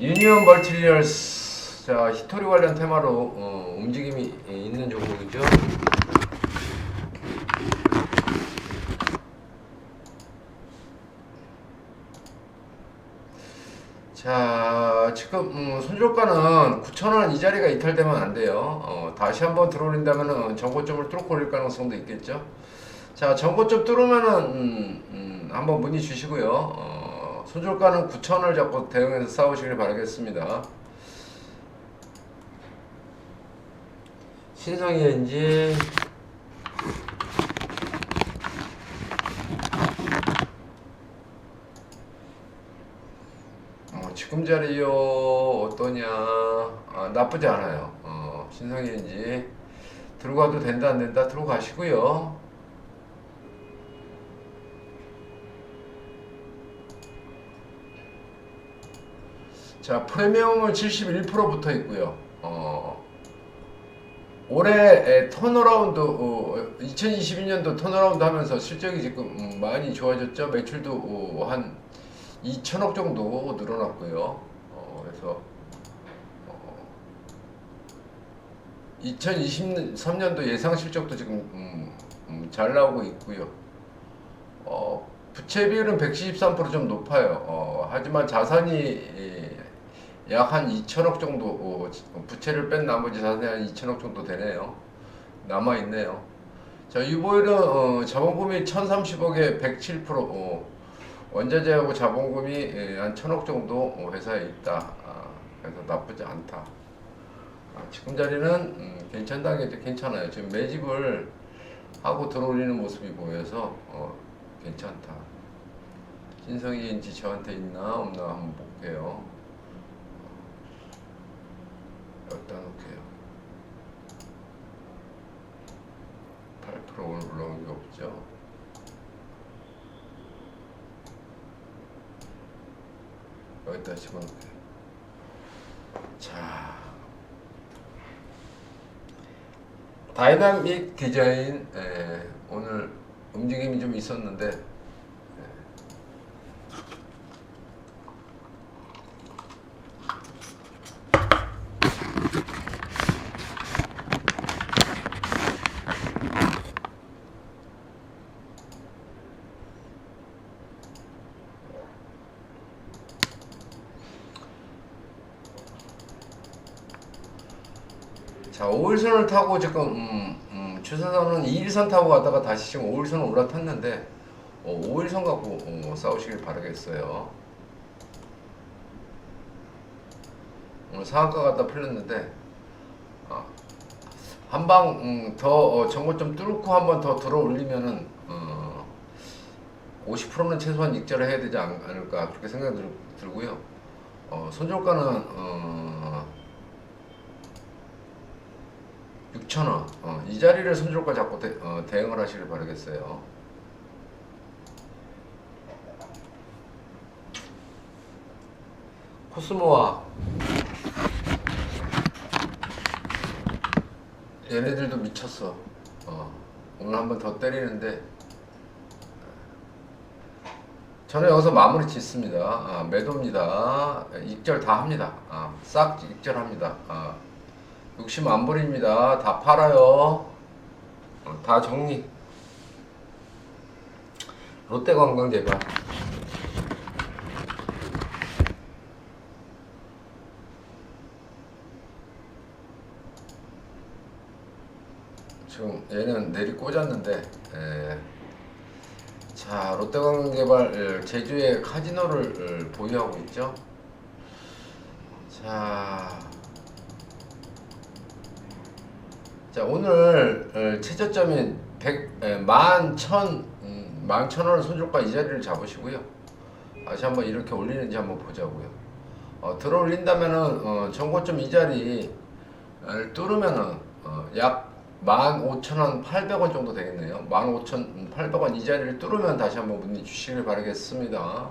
유니온 멀티리얼스 자 히토리 관련 테마로 어, 움직임이 있는 종목이죠. 자 지금 음, 손절가는 9,000원 이 자리가 이탈되면 안 돼요. 어, 다시 한번 들어올린다면은 정고점을 뚫고 올릴 가능성도 있겠죠. 자 정고점 뚫으면은 음, 음, 한번 문의 주시고요. 어, 손절가는 9,000원을 잡고 대응해서 싸우시길 바라겠습니다. 신성이인지 어, 지금 자리요 어떠냐? 아, 나쁘지 않아요. 어, 신성인지 들어가도 된다 안 된다 들어가시고요 자 프리미엄은 71% 붙어 있고요 어, 올해 에, 턴어라운드 어, 2022년도 턴어라운드 하면서 실적이 지금 음, 많이 좋아졌죠 매출도 어, 한 2천억 정도 늘어났고요. 어, 그래서 어, 2023년도 예상 실적도 지금 음, 음, 잘 나오고 있고요. 어, 부채 비율은 113%좀 높아요. 어, 하지만 자산이 약 한 2천억 정도 어, 부채를 뺀 나머지 자산이 한 2천억 정도 되네요. 남아 있네요. 자, 유보율은 어, 자본금이 1,030억에 107% 어, 원자재하고 자본금이 예, 한 천억 정도 어, 회사에 있다. 아, 그래서 나쁘지 않다. 아, 지금 자리는 음, 괜찮다는 게 괜찮아요. 지금 매집을 하고 들어올리는 모습이 보여서 어, 괜찮다. 신성이인지 저한테 있나 없나 한번 볼게요. 놓을게요. 8% 오늘 올라온 게 없죠. 여기다 집어넣을게요. 자, 다이나믹 디자인 에, 오늘 움직임이 좀 있었는데 에, 자 5일선을 타고 지금 음, 음, 추세선은 2일선 타고 가다가 다시 지금 5일선을 올라탔는데 어, 5일선 갖고 어, 싸우시길 바라겠어요. 오늘 상한가 갖다 풀렸는데 어, 한방 음, 더 어, 정고점 뚫고 한번 더 들어 올리면은 어, 50%는 최소한 익절을 해야 되지 않, 않을까 그렇게 생각이 들, 들고요. 어, 손절가는 어, 6,000원. 어, 이 자리를 손절가 잡고 대, 어, 대응을 하시길 바라겠어요. 코스모와 얘네들도 미쳤어. 어, 오늘 한번 더 때리는데 저는 여기서 마무리 짓습니다. 아, 매도입니다. 익절 다 합니다. 아, 싹 익절합니다. 아, 욕심 안 부립니다. 다 팔아요. 어, 다 정리. 롯데관광개발. 지금 얘는 내리 꽂았는데, 에, 자 롯데관광개발 에, 제주에 카지노를 에, 보유하고 있죠. 자. 자 오늘 어, 최저점인 100, 에, 11,000 음, 11,000원을 손절가 이 자리를 잡으시고요. 다시 한번 이렇게 올리는지 한번 보자고요. 어, 들어 올린다면은 어, 정고점 이 자리를 뚫으면은 어, 약 15,000원, 800원 정도 되겠네요. 15,800원 이 자리를 뚫으면 다시 한번 문의 주시길 바라겠습니다.